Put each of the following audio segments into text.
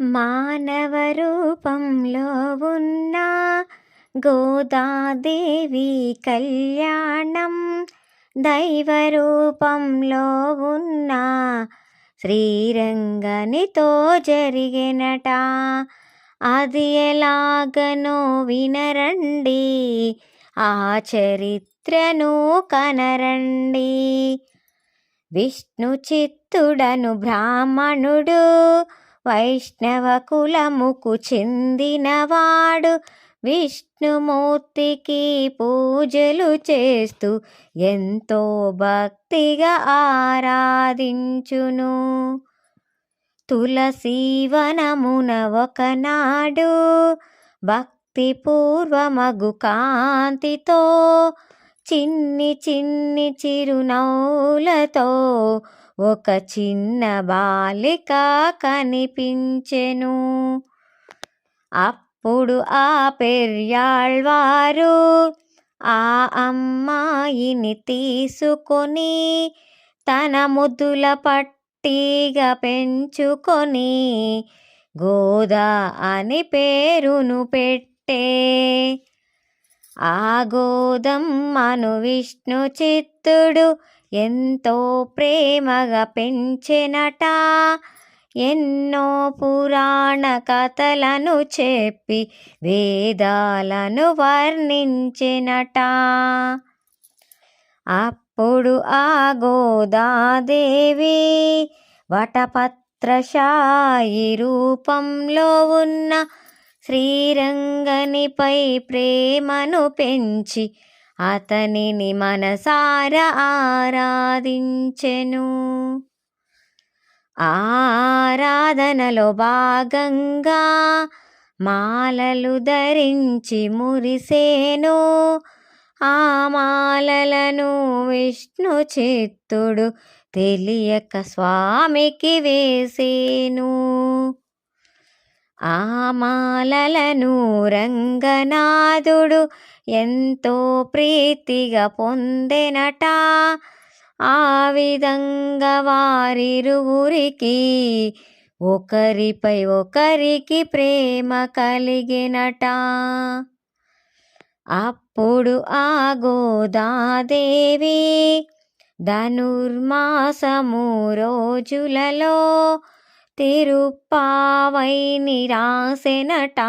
మానవ రూపంలో ఉన్న గోదాదేవి కళ్యాణం దైవ రూపంలో ఉన్న శ్రీరంగనితో జరిగినట. అది ఎలాగనో వినరండి ఆ చరిత్రను కనరండి. విష్ణు చిత్తుడను బ్రాహ్మణుడు వైష్ణవ కులముకు చెందినవాడు. విష్ణుమూర్తికి పూజలు చేస్తూ ఎంతో భక్తిగా ఆరాధించును. తులసీవనమున ఒకనాడు భక్తిపూర్వమగు కాంతితో చిన్ని చిన్ని చిరునౌలతో ఒక చిన్న బాలిక కనిపించెను. అప్పుడు ఆ పెర్యాళ్వారు ఆ అమ్మాయిని తీసుకొని తన ముద్దుల పట్టిగా పెంచుకొని గోదా అని పేరును పెట్టే ఆ గోదమ్మను విష్ణు చిత్తుడు ఎంతో ప్రేమగా పెంచెనట. ఎన్నో పురాణ కథలను చెప్పి వేదాలను వర్ణించినట. అప్పుడు ఆ గోదాదేవి వటపత్రశాయి రూపంలో ఉన్న శ్రీరంగనిపై ప్రేమను పెంచి అతనిని మనసార ఆరాధించెను. ఆరాధనలో భాగంగా మాలలు ధరించి మురిసేను. ఆ మాలలను విష్ణు చిత్తుడు తెలియక స్వామికి వేసేను. ఆమాలలను రంగనాథుడు ఎంతో ప్రీతిగా పొందెనట. ఆ విధంగా వారిరువురికి ఒకరిపై ఒకరికి ప్రేమ కలిగినట. అప్పుడు ఆ గోదాదేవి ధనుర్మాసము రోజులలో తిరుప్పావై నిరాసెనట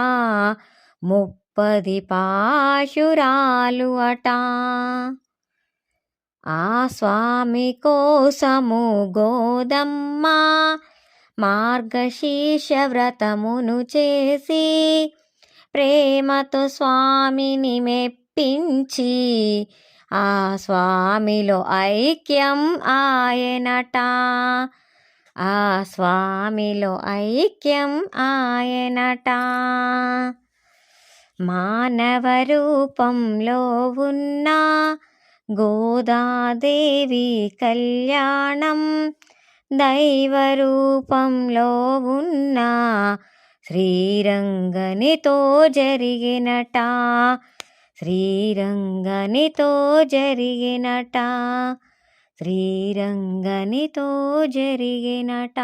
ముప్పది పాశురాలు అట. ఆ స్వామి కోసము గోదమ్మ మార్గశీర్ష వ్రతమును చేసి ప్రేమతో స్వామిని మెప్పించి ఆ స్వామిలో ఐక్యం ఆయనట. ఆ స్వామిలో ఐక్యం ఆయనట. మానవ రూపంలో ఉన్న గోదాదేవి కళ్యాణం దైవ రూపంలో ఉన్న శ్రీరంగనితో జరిగినట. శ్రీరంగనితో జరిగినట. శ్రీరంగనితో జరిగినట.